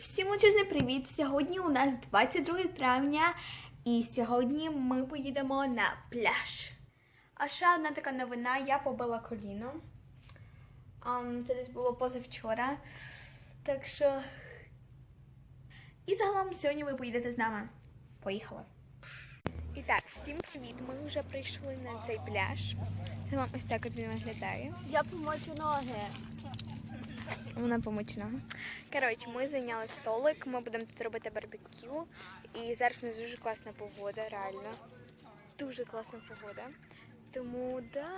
всім величезний привіт! Сьогодні у нас 22 травня, і сьогодні ми поїдемо на пляж. А ще одна така новина: я побила коліно. Це десь було позавчора. Так що. І загалом сьогодні ви поїдете з нами. Поїхали! І так, всім привіт! Ми вже прийшли на цей пляж. Загалом ось так от він виглядає. Я помочу ноги. Вона помічна. Коротше, ми зайняли столик, ми будемо тут робити барбекю. І зараз у нас дуже класна погода, реально. Дуже класна погода. Тому да.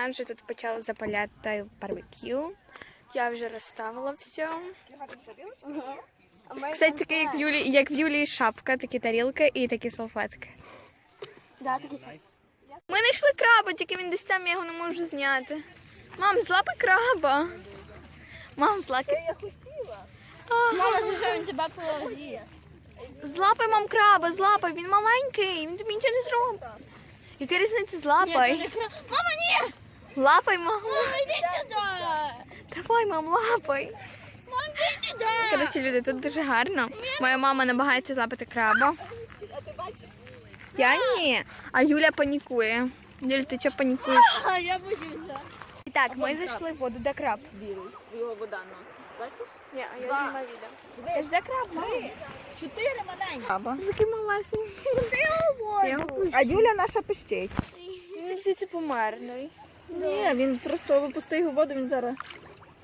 Нам вже тут почали запаляти барбекю. Я вже розставила все. Кстати, таке, як в Юлі, як в Юлії шапка, такі тарілки і такі салфетки. Да, такі Ми знайшли краба, тільки він десь там, я його не можу зняти. Мам, злапи краба. Мам, злапи. Я хотіла. Мама, що він тебе положив? Злапай мам краба, злапай, він маленький, він тобі нічого не зробить. Яка різниця злапай? Мама, ні! Лапай, мам. Мама, йди сюди! Давай, мам, лапай. Мам, йди сюди! Коротше, люди, тут дуже гарно. Моя мама намагається злапати краба. Я ні. А Юля панікує. Юля, ти чого панікуєш? А, я боюся. І так, ми зайшли в воду, де краб. білий. Його вода носить. Бачиш? Ні, а я знімаю відео. Це ж де краб, мам. Чотири маленькі. Такий малесенький. Я його пущу. А Юля наша пищить. Він померний. Ні, він просто випусти його воду, він зараз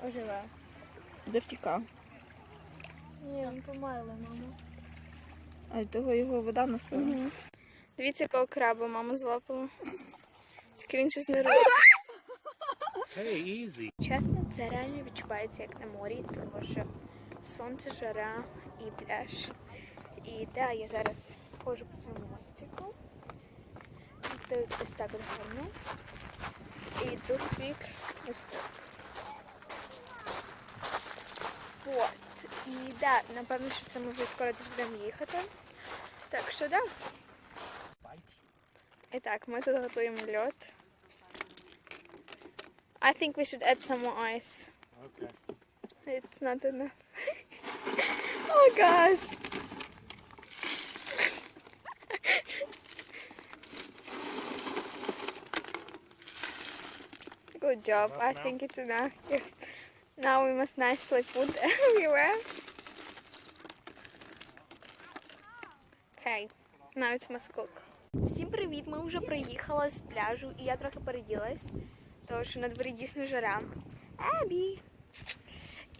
Оживе. де втікав. Ні, він померли, мама. А від того його вода носила. Дивіться, якого краба мама злапала. Тільки він щось не робить. Hey, easy. Чесно, це реально відчувається як на морі, тому що сонце, жара і пляж. І да, я зараз схожу по цьому мостику. Ось так от гарно. І тут бік ось так. От. І да, напевно, що це ми вже скоро десь будемо їхати. Так що да. І так, ми тут готуємо льод. I think we should add some more ice. Okay. It's not enough. oh gosh. Good job. I now? think it's enough. Now we must nicely put everywhere. Okay. Now it's must cook. Всім привіт! Ми вже приїхали з пляжу і я трохи переділась, тому що на дворі дійсно жара. Ебі!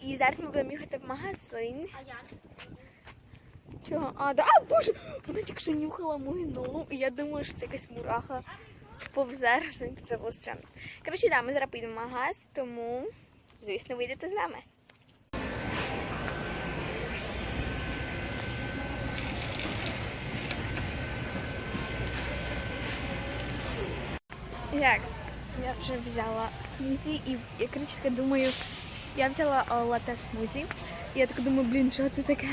І зараз ми будемо їхати в магазин. А як? Чого? А, да. А, боже! Вона тільки що нюхала мою ногу, і я думала, що це якась мураха повзе, це було странно. Коротше, да, ми зараз поїдемо в магаз, тому, звісно, вийдете з нами. Так, я вже взяла смузі і я коротше думаю, я взяла лате смузі. І я така думаю, блін, що це таке?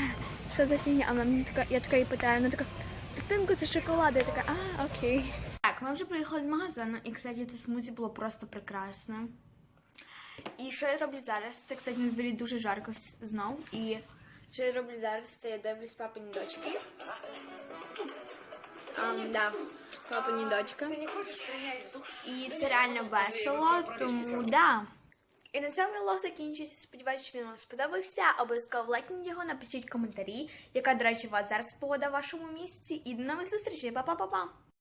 Що за фігня? А вона мені така, я така її питаю, вона така, дитинко, це шоколад. Я така, а, окей. Так, ми вже приїхали з магазину, і, кстати, це смузі було просто прекрасне. І що я роблю зараз? Це, кстати, на дворі дуже жарко знов. І що я роблю зараз, це я дивлюсь папині дочки. Um, да, папині дочка. І це реально весело, тому да. І на цьому влог закінчується. Сподіваюся, що він вам сподобався. Обов'язково лайкніть його, напишіть коментарі, яка, до речі, у вас зараз погода в вашому місці. І до нових зустрічей. Па-па-па-па!